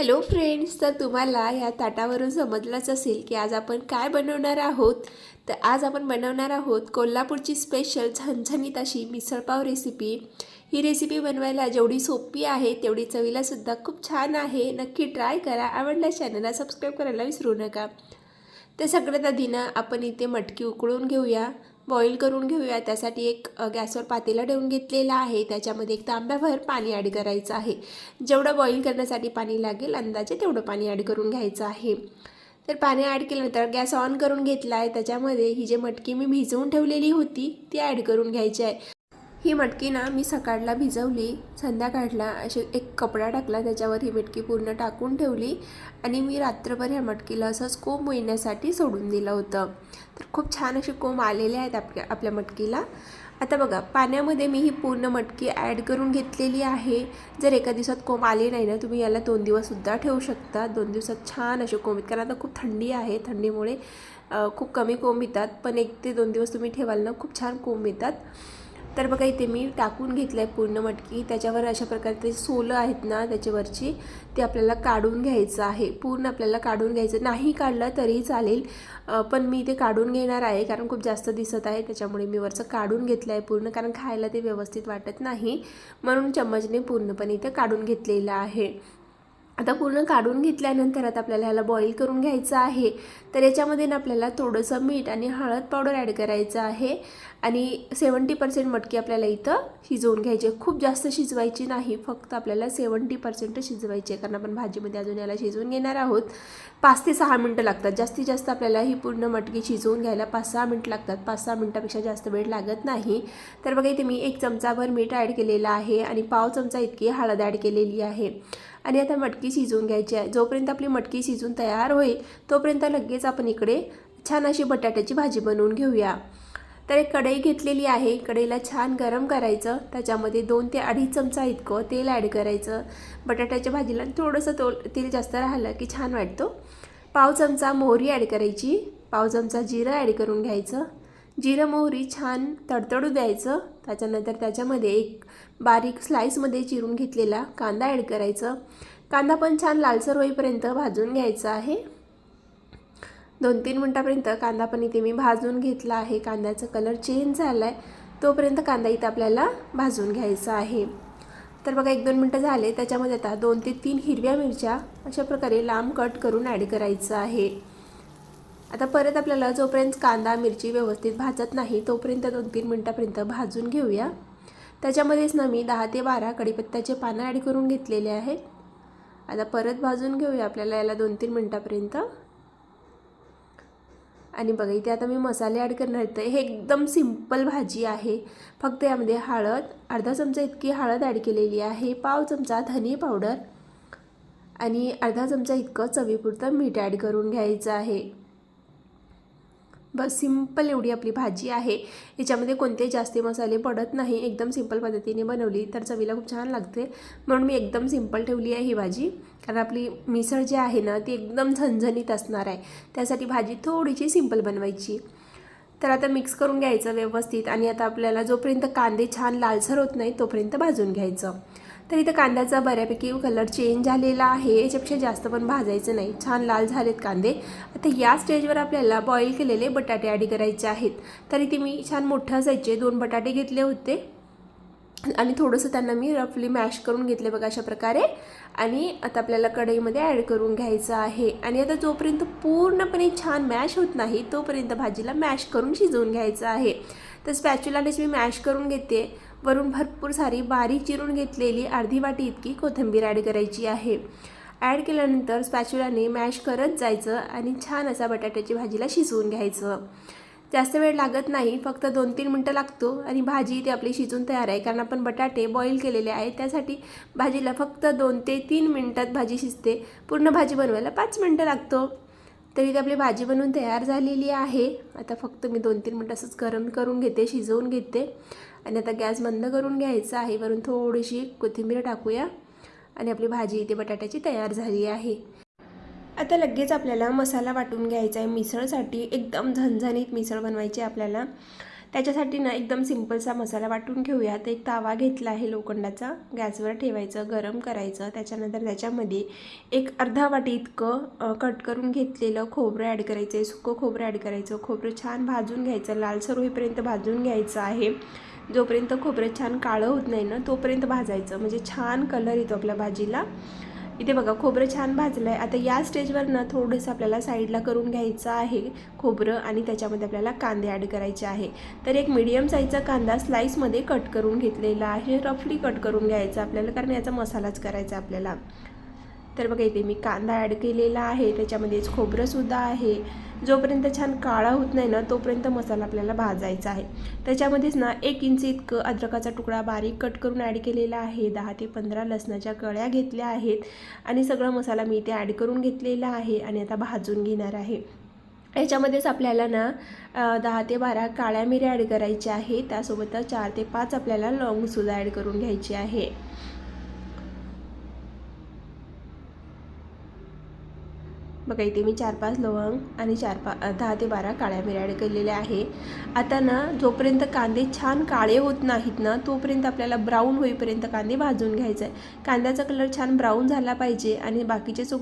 Hello friends तर तुम्हाला या ताटावरून समजलंच असेल की आज आपण काय बनवणार आहोत. तर आज आपण बनवणार आहोत कोल्हापूरची स्पेशल झणझणीत अशी मिसळपाव रेसिपी ही रेसिपी बनवायला जेवढी सोपी आहे तेवढी चवीलासुद्धा खूप छान आहे. नक्की ट्राय करा. आवडल्या चॅनलला सबस्क्राईब करायला विसरू नका. तर सगळ्यात आधी ना आपण इथे मटकी उकळून घेऊया. बॉईल करून घेऊया. त्यासाठी एक गॅसवर पातेला ठेवून घेतलेला आहे. त्याच्यामध्ये एक तांब्याभर पाणी ॲड करायचं आहे. जेवढं बॉईल करण्यासाठी पाणी लागेल अंदाजे तेवढं पाणी ॲड करून घ्यायचं आहे. तर पाणी ॲड केल्यानंतर गॅस ऑन करून घेतला आहे. त्याच्यामध्ये ही जे मटकी मी भिजवून ठेवलेली होती ती ॲड करून घ्यायची आहे. ही मटकी ना मी सकाळला भिजवली संध्याकाळला अशी एक कपडा टाकला त्याच्यावर ही मटकी पूर्ण टाकून ठेवली आणि मी रात्रभर ह्या मटकीला असंच कोंब येण्यासाठी सोडून दिलं होतं. तर खूप छान असे कोंब आलेले आहेत आपल्या आपल्या मटकीला. आता बघा पाण्यामध्ये मी ही पूर्ण मटकी ॲड करून घेतलेली आहे. जर एका दिवसात कोंब आले नाही ना तुम्ही याला दोन दिवससुद्धा ठेवू शकता. दोन दिवसात छान असे कोंब कारण आता खूप थंडी आहे. थंडीमुळे खूप कमी कोंब येतात. पण एक ते दोन दिवस तुम्ही ठेवाल ना खूप छान कोंब येतात. तर बघा इथे मी टाकून घेतलं आहे पूर्ण मटकी. त्याच्यावर अशा प्रकारचे सोलं आहेत ना त्याच्यावरची ते आपल्याला काढून घ्यायचं आहे. पूर्ण आपल्याला काढून घ्यायचं. नाही काढलं तरीही चालेल पण मी ते काढून घेणार आहे कारण खूप जास्त दिसत आहे. त्याच्यामुळे मी वरचं काढून घेतलं आहे पूर्ण कारण खायला ते व्यवस्थित वाटत नाही. म्हणून चम्मचने पूर्णपणे इथे काढून घेतलेलं आहे. आता पूर्ण काढून घेतल्यानंतर आता आपल्याला ह्याला बॉईल करून घ्यायचं आहे. तर याच्यामध्ये ना आपल्याला थोडंसं मीठ आणि हळद पावडर ॲड करायचं आहे. आणि सेवन्टी पर्सेंट मटकी आपल्याला इथं शिजवून घ्यायची आहे. खूप जास्त शिजवायची नाही. फक्त आपल्याला सेवन्टी पर्सेंट शिजवायची आहे. कारण आपण भाजीमध्ये अजून याला शिजवून घेणार आहोत. पाच ते सहा मिनटं लागतात. जास्तीत जास्त आपल्याला ही पूर्ण मटकी शिजवून घ्यायला पाच सहा मिनटं लागतात. पाच सहा मिनटापेक्षा जास्त वेळ लागत नाही. तर बघा इथे मी एक चमचाभर मीठ ॲड केलेलं आहे. आणि पाव चमचा इतकी हळद ॲड केलेली आहे. आणि आता मटकी शिजवून घ्यायची आहे. जोपर्यंत आपली मटकी शिजून तयार होईल तोपर्यंत लगेच आपण इकडे छान अशी बटाट्याची भाजी बनवून घेऊया. तर एक कढई घेतलेली आहे. कढईला छान गरम करायचं. त्याच्यामध्ये दोन ते अडीच चमचा इतकं तेल ॲड करायचं. बटाट्याच्या भाजीला थोडंसं तो तेल जास्त राहिलं की छान वाटतो. पाव चमचा मोहरी ॲड करायची. पाव चमचा जिरं ॲड करून घ्यायचं. जिरं मोहरी छान तडतडू द्यायचं. त्याच्यानंतर त्याच्यामध्ये एक बारीक स्लाईसमध्ये चिरून घेतलेला कांदा ॲड करायचं. कांदा पण छान लालसर होईपर्यंत भाजून घ्यायचा आहे. दोन तीन मिनटापर्यंत कांदा पण इथे मी भाजून घेतला आहे. कांद्याचा कलर चेंज झाला आहे तोपर्यंत कांदा इथं आपल्याला भाजून घ्यायचा आहे. तर बघा एक दोन मिनटं झाले. त्याच्यामध्ये आता दोन ते तीन हिरव्या मिरच्या अशा प्रकारे लांब कट करून ॲड करायचं आहे. आता परत आपल्याला जोपर्यंत कांदा मिरची व्यवस्थित भाजत नाही तोपर्यंत दोन तीन मिनटापर्यंत भाजून घेऊया. त्याच्यामध्येच ना मी दहा ते बारा कडीपत्त्याचे पानं ॲड करून घेतलेले आहेत आता परत भाजून घेऊया आपल्याला याला दोन तीन मिनटापर्यंत. आणि बघा इथे आता मी मसाले ॲड करणार आहे. हे एकदम सिंपल भाजी आहे. फक्त यामध्ये हळद अर्धा चमचा इतकी हळद ॲड केलेली आहे पाव चमचा धने पावडर आणि अर्धा चमचा इतकं चवीपुरतं मीठ ॲड करून घ्यायचं आहे. बस सिंपल एवढी आपली भाजी आहे. याच्यामध्ये कोणते जास्ती मसाले पडत नाही. एकदम सिंपल पद्धतीने बनवली तर चवीला खूप छान लागते. म्हणून मी एकदम सिंपल ठेवली आहे ही भाजी. कारण आपली मिसळ जी आहे ना ती एकदम झणझणीत असणार आहे. त्यासाठी भाजी थोडीशी सिंपल बनवायची. तर आता मिक्स करून घ्यायचं व्यवस्थित आणि आता आपल्याला जोपर्यंत कांदे छान लालसर होत नाही तोपर्यंत भाजून घ्यायचं. तर इथं कांद्याचा बऱ्यापैकी कलर चेंज झालेला आहे. याच्यापेक्षा जास्त पण भाजायचं नाही. छान लाल झालेत कांदे. आता या स्टेजवर आपल्याला बॉईल केलेले बटाटे ॲड करायचे आहेत. तर इथे मी छान मोठ्या असायचे दोन बटाटे घेतले होते. आणि थोडंसं त्यांना मी रफली मॅश करून घेतले बघा अशा प्रकारे. आणि आता आपल्याला कढईमध्ये ॲड करून घ्यायचं आहे. आणि आता जोपर्यंत पूर्णपणे छान मॅश होत नाही तोपर्यंत भाजीला मॅश करून शिजवून घ्यायचं आहे. तर स्पॅच्युलानेच मी मॅश करून घेते. वरून भरपूर सारी बारीक चिरून घेतलेली अर्धी वाटी इतकी कोथिंबीर ॲड करायची आहे. ॲड केल्यानंतर स्पॅच्युलाने मॅश करत जायचं आणि छान असा बटाट्याची भाजीला शिजवून घ्यायचं. जास्त वेळ लागत नाही फक्त दोन तीन मिनटं लागतो आणि भाजी ती आपली शिजून तयार आहे. कारण आपण बटाटे बॉईल केलेले आहेत त्यासाठी भाजीला फक्त दोन ते तीन मिनटात भाजी शिजते. पूर्ण भाजी बनवायला पाच मिनटं लागतो. तरी ती आपली भाजी बनवून तयार झालेली आहे. आता फक्त मी दोन तीन मिनटं असंच गरम करून घेते शिजवून घेते. आणि आता गॅस बंद करून घ्यायचा आहे. वरून थोडीशी कोथिंबीर टाकूया. आणि आपली भाजी इथे बटाट्याची तयार झाली आहे. आता लगेच आपल्याला मसाला वाटून घ्यायचा आहे. मिसळसाठी एकदम झणझणीत मिसळ बनवायची आहे आपल्याला. त्याच्यासाठी ना एकदम सिंपलसा मसाला वाटून घेऊयात एक तावा घेतला आहे लोखंडाचा. गॅसवर ठेवायचं गरम करायचं. त्याच्यानंतर त्याच्यामध्ये एक अर्धा वाटी इतकं कट करून घेतलेलं खोबरं ॲड करायचं आहे सुकं खोबरं ॲड करायचं. खोबरं छान भाजून घ्यायचं. लालसर होईपर्यंत भाजून घ्यायचं आहे. जोपर्यंत खोबरं छान काळं होत नाही ना तोपर्यंत भाजायचं. म्हणजे छान कलर येतो आपल्या भाजीला. इथे बघा खोबरं छान भाजलं आहे आता या स्टेजवर ना थोडंसं आपल्याला साईडला करून घ्यायचं आहे खोबरं आणि त्याच्यामध्ये आपल्याला कांदे ॲड करायचे आहे. तर एक मीडियम साईजचा कांदा स्लाईसमध्ये कट करून घेतलेला आहे. रफली कट करून घ्यायचा आपल्याला कारण याचा मसालाच करायचा आपल्याला. तर बघा इथे मी कांदा ॲड केलेला आहे. त्याच्यामध्येच खोबरंसुद्धा आहे. जोपर्यंत छान काळा होत नाही ना तोपर्यंत मसाला आपल्याला भाजायचा आहे. त्याच्यामध्येच ना एक इंच इतकं अद्रकाचा तुकडा बारीक कट करून ॲड केलेला आहे. दहा ते पंधरा लसणाच्या कळ्या घेतल्या आहेत आणि सगळा मसाला मी इथे ॲड करून घेतलेला आहे आणि आता भाजून घेणार आहे. याच्यामध्येच आपल्याला ना दहा ते बारा काळ्या मिऱ्या ॲड करायच्या आहे त्यासोबतच चार ते पाच आपल्याला लवंगसुद्धा ॲड करून घ्यायची आहे. बघा इथे मी चार पाच लवंग आणि चार पा दहा ते बारा काळ्या मिऱ्या ॲड केलेल्या आहे. आता ना जोपर्यंत कांदे छान काळे होत नाहीत ना तोपर्यंत आपल्याला ब्राऊन होईपर्यंत कांदे भाजून घ्यायचा आहे कांद्याचा कलर छान ब्राऊन झाला पाहिजे आणि बाकीचे सु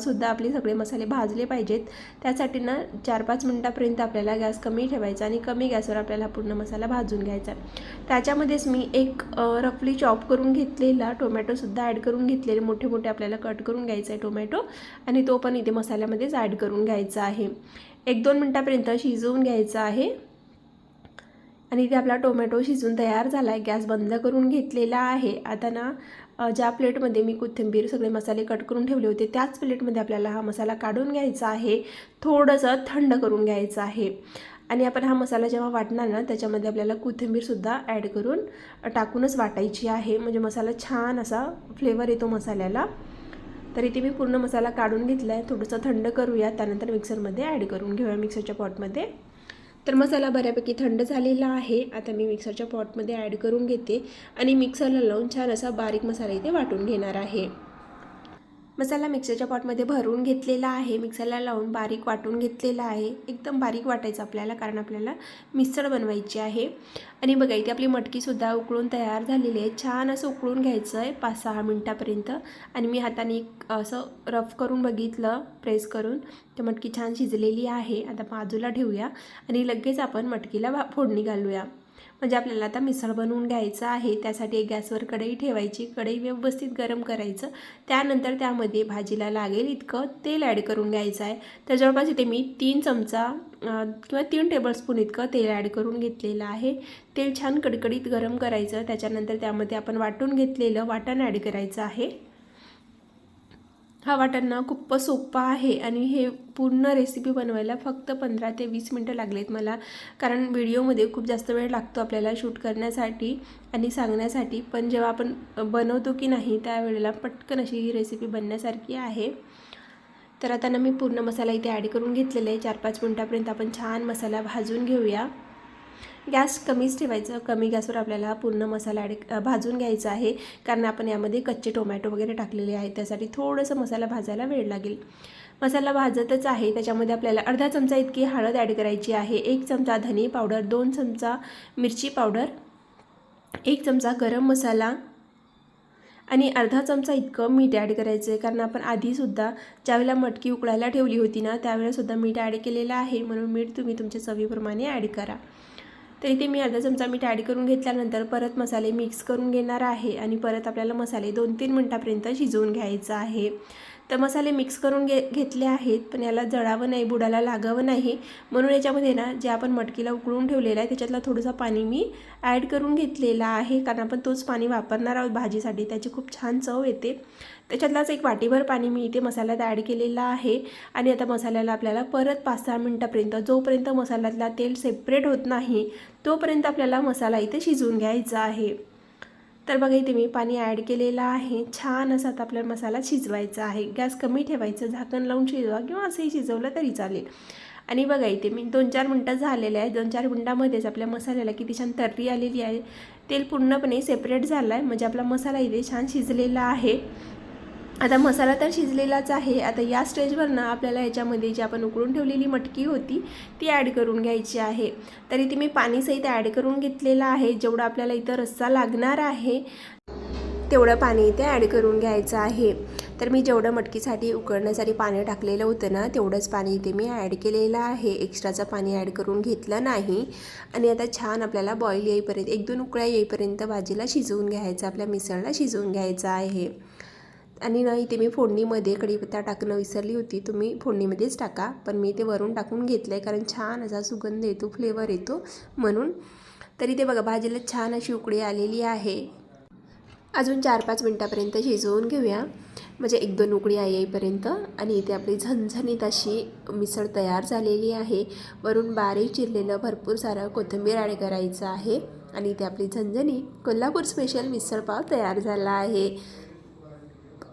सुद्धा आपले सगळे मसाले भाजले पाहिजेत. त्यासाठी ना चार पाच मिनटापर्यंत आपल्याला गॅस कमी ठेवायचा आणि कमी गॅसवर आपल्याला पूर्ण मसाला भाजून घ्यायचा त्याच्यामध्येच मी एक रफली चॉप करून घेतलेला टोमॅटोसुद्धा ॲड करून घेतलेले. मोठे मोठे आपल्याला कट करून घ्यायचा आहे टोमॅटो आणि तो पण इथे मसाला मसाल्यामध्येच ॲड करून घ्यायचा आहे. एक दोन मिनटापर्यंत शिजवून घ्यायचं आहे. आणि इथे आपला टोमॅटो शिजून तयार झाला आहे गॅस बंद करून घेतलेला आहे. आता ना ज्या प्लेटमध्ये मी कोथिंबीर सगळे मसाले कट करून ठेवले होते त्याच प्लेटमध्ये आपल्याला हा मसाला काढून घ्यायचा आहे. थोडंसं थंड करून घ्यायचं आहे. आणि आपण हा मसाला जेव्हा वाटणार ना त्याच्यामध्ये आपल्याला कोथिंबीरसुद्धा ॲड करून टाकूनच वाटायची आहे. म्हणजे मसाला छान असा फ्लेवर येतो मसाल्याला. तर इथे मी पूर्ण मसाला काढून घेतला आहे थोडंसं थंड करूया. त्यानंतर मिक्सरमध्ये ॲड करून घेऊया मिक्सरच्या पॉटमध्ये तर मसाला बऱ्यापैकी थंड झालेला आहे. आता मी मिक्सरच्या पॉटमध्ये ॲड करून घेते. आणि मिक्सरला लावून छान असा बारीक मसाला इथे वाटून घेणार आहे. मसाला मिक्सरच्या पॉटमध्ये भरून घेतलेला आहे. मिक्सरला लावून बारीक वाटून घेतलेला आहे. एकदम बारीक वाटायचं आपल्याला कारण आपल्याला मिसळ बनवायची आहे. आणि बघा इथे आपली मटकीसुद्धा उकळून तयार झालेली आहे. छान असं उकळून घ्यायचं आहे पाच सहा मिनटापर्यंत. आणि मी हाताने एक असं रफ करून बघितलं प्रेस करून. तर मटकी छान शिजलेली आहे. आता बाजूला ठेवूया. आणि लगेच आपण मटकीला फोडणी घालूया. म्हणजे आपल्याला आता मिसळ बनवून घ्यायचं आहे त्यासाठी एक गॅसवर कढई ठेवायची कढई व्यवस्थित गरम करायचं. त्यानंतर त्यामध्ये भाजीला लागेल इतकं तेल ॲड करून घ्यायचं आहे. तर जवळपास इथे मी तीन चमचा किंवा तीन टेबलस्पून इतकं तेल ॲड करून घेतलेलं आहे. तेल छान कडकडीत गरम करायचं. त्याच्यानंतर त्यामध्ये आपण वाटून घेतलेलं वाटण ॲड करायचं आहे. हा वाटाणा खूप सोपा आहे आणि हे पूर्ण रेसिपी बनवायला फक्त पंधरा ते वीस मिनटं लागलेत मला. कारण व्हिडिओमध्ये खूप जास्त वेळ लागतो आपल्याला शूट करण्यासाठी आणि सांगण्यासाठी. पण जेव्हा आपण बनवतो की नाही त्यावेळेला पटकन अशी ही रेसिपी बनण्यासारखी आहे. तर आता ना मी पूर्ण मसाला इथे ॲड करून घेतलेला आहे. चार पाच मिनटापर्यंत आपण छान मसाला भाजून घेऊया. गॅस कमीच ठेवायचं. कमी गॅसवर आपल्याला पूर्ण मसाला ॲड भाजून घ्यायचा आहे. कारण आपण यामध्ये कच्चे टोमॅटो वगैरे टाकलेले आहेत. त्यासाठी थोडंसं मसाला भाजायला वेळ लागेल. मसाला भाजतच आहे. त्याच्यामध्ये आपल्याला अर्धा चमचा इतकी हळद ॲड करायची आहे. एक चमचा धने पावडर दोन चमचा मिरची पावडर एक चमचा गरम मसाला आणि अर्धा चमचा इतकं मीठ ॲड करायचं आहे कारण आपण आधीसुद्धा ज्यावेळेला मटकी उकळायला ठेवली होती ना त्यावेळेसुद्धा मीठ ॲड केलेलं आहे. म्हणून मीठ तुम्ही तुमच्या चवीप्रमाणे ॲड करा. तर इथे मी अर्धा चमचा मीठ ॲड करून घेतल्यानंतर परत मसाले मिक्स करून घेणार आहे. आणि परत आपल्याला मसाले दोन तीन मिनटापर्यंत शिजवून घ्यायचं आहे. तर मसाले मिक्स करून घे घेतले आहेत पण याला जळावं नाही बुडाला लागावं नाही. म्हणून याच्यामध्ये ना जे आपण मटकीला उकळून ठेवलेलं आहे त्याच्यातला थोडंसं पाणी मी ॲड करून घेतलेला आहे. कारण आपण तोच पाणी वापरणार आहोत भाजीसाठी. त्याची खूप छान चव येते. त्याच्यातलाच एक वाटीभर पाणी मी इथे मसाल्यात ॲड केलेलं आहे. आणि आता मसाल्याला आपल्याला परत पाच सहा मिनटापर्यंत जोपर्यंत मसाल्यातला तेल सेपरेट होत नाही तोपर्यंत आपल्याला मसाला इथे शिजवून घ्यायचा आहे. तर बघा इथे मी पाणी ॲड केलेलं आहे. छान असा आता आपल्याला मसाला शिजवायचा आहे. गॅस कमी ठेवायचं झाकण लावून शिजवा किंवा असंही शिजवलं तरी चालेल. आणि बघा इथे मी दोन चार मिनटं झालेले आहे दोन चार मिनटामध्येच आपल्या मसाल्याला किती छान तर्री आलेली आहे. तेल पूर्णपणे सेपरेट झालं आहे म्हणजे आपला मसाला इथे छान शिजलेला आहे. आता मसाला तर शिजलेलाच आहे. आता या स्टेजवर ना आपल्याला याच्यामध्ये जी आपण उकळून ठेवलेली मटकी होती ती ॲड करून घ्यायची आहे. तरी इथे मी पाणीसहित ॲड करून घेतलेलं आहे. जेवढं आपल्याला इथं रस्सा लागणार आहे तेवढं पाणी इथे ॲड करून घ्यायचं आहे. तर मी जेवढं मटकीसाठी उकळण्यासाठी पाणी टाकलेलं होतं ना तेवढंच पाणी इथे मी ॲड केलेलं आहे. एक्स्ट्राचं पाणी ॲड करून घेतलं नाही. आणि आता छान आपल्याला बॉईल येईपर्यंत एक दोन उकळ्या येईपर्यंत भाजीला शिजवून घ्यायचं आपल्या मिसळला शिजवून घ्यायचं आहे. आणि ना इथे मी फोडणीमध्ये कढीपत्ता टाकणं विसरली होती. तुम्ही फोडणीमध्येच टाका. पण मी ते वरून टाकून घेतलं आहे कारण छान असा सुगंध येतो फ्लेवर येतो म्हणून. तरी ते बघा भाजीला छान अशी उकळी आलेली आहे. अजून चार पाच मिनटापर्यंत शिजवून घेऊया. म्हणजे एक दोन उकळी येईपर्यंत आणि इथे आपली झणझणीत अशी मिसळ तयार झालेली आहे. वरून बारीक चिरलेलं भरपूर सारं कोथिंबीर ॲड करायचं आहे. आणि इथे आपली झणझणी कोल्हापूर स्पेशल मिसळ पाव तयार झाला आहे.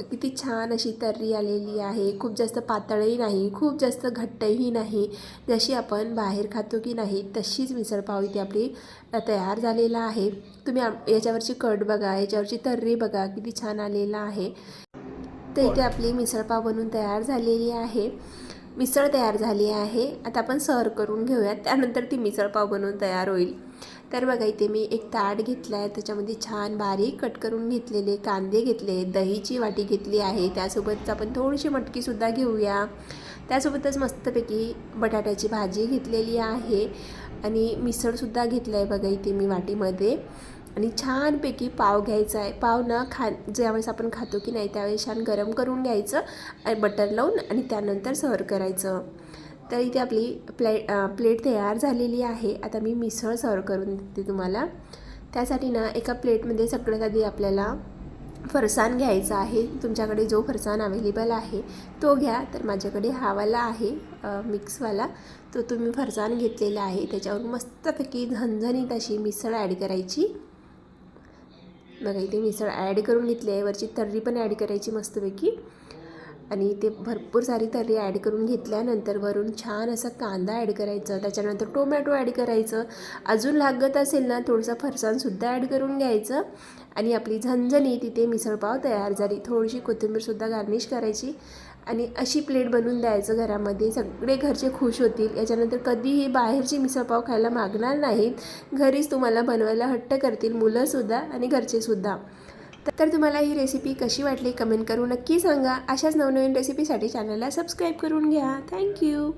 किती छान अशी तर्री आलेली आहे. खूप जास्त पातळही नाही खूप जास्त घट्टही नाही. जशी आपण बाहेर खातो की नाही तशीच मिसळपाव इथे आपली तयार झालेला आहे. तुम्ही याच्यावरची कट बघा याच्यावरची तर्री बघा किती छान आलेला आहे. तर इथे आपली मिसळपाव बनून तयार झालेली आहे. मिसळ तयार झाली आहे. आता आपण सर्व करून घेऊयात. त्यानंतर ती मिसळपाव बनवून तयार होईल. तर बघा इथे मी एक ताट घेतला आहे त्याच्यामध्ये छान बारीक कट करून घेतलेले कांदे घेतले दहीची वाटी घेतली आहे. त्यासोबत आपण थोडीशी मटकीसुद्धा घेऊया. त्यासोबतच मस्तपैकी बटाट्याची भाजी घेतलेली आहे. आणि मिसळसुद्धा घेतलं आहे बघा इथे मी वाटीमध्ये. आणि छानपैकी पाव घ्यायचा आहे पाव ना खा ज्यावेळेस आपण खातो की नाही त्यावेळेस छान गरम करून घ्यायचं बटर लावून आणि त्यानंतर सर्व करायचं. तर इथे आपली प्ले प्लेट तयार झालेली आहे. आता मी मिसळ सर्व करून देते तुम्हाला. त्यासाठी ना एका प्लेटमध्ये सगळ्यात आधी आपल्याला फरसाण घ्यायचा आहे. तुमच्याकडे जो फरसाण अवेलेबल आहे तो घ्या. तर माझ्याकडे हावाला आहे मिक्सवाला. तो तुम्ही फरसाण घेतलेला आहे. त्याच्यावर मस्तपैकी झणझणीत अशी मिसळ ॲड करायची. बघा इथे मिसळ ॲड करून घेतली आहे. वरची तर्री पण ॲड करायची मस्तपैकी. आणि ते भरपूर सारी तर्री ॲड करून घेतल्यानंतर वरून छान असं कांदा ॲड करायचं. त्याच्यानंतर टोमॅटो ॲड करायचं. अजून लागत असेल ना थोडंसं फरसाणसुद्धा ॲड करून घ्यायचं. आणि आपली झणझणी तिथे मिसळपाव तयार झाली. थोडीशी कोथिंबीरसुद्धा गार्निश करायची. आणि अशी प्लेट बनवून द्यायचं घरामध्ये. सगळे घरचे खुश होतील. याच्यानंतर कधीही बाहेरची मिसळपाव खायला मागणार नाहीत. घरीच तुम्हाला बनवायला हट्ट करतील मुलंसुद्धा आणि घरचेसुद्धा तर तुम्हाला ही रेसिपी कशी वाटली कमेंट करून नक्की सांगा. अशाच नवनवीन रेसिपीसाठी चॅनलला सबस्क्राईब करून घ्या. थँक्यू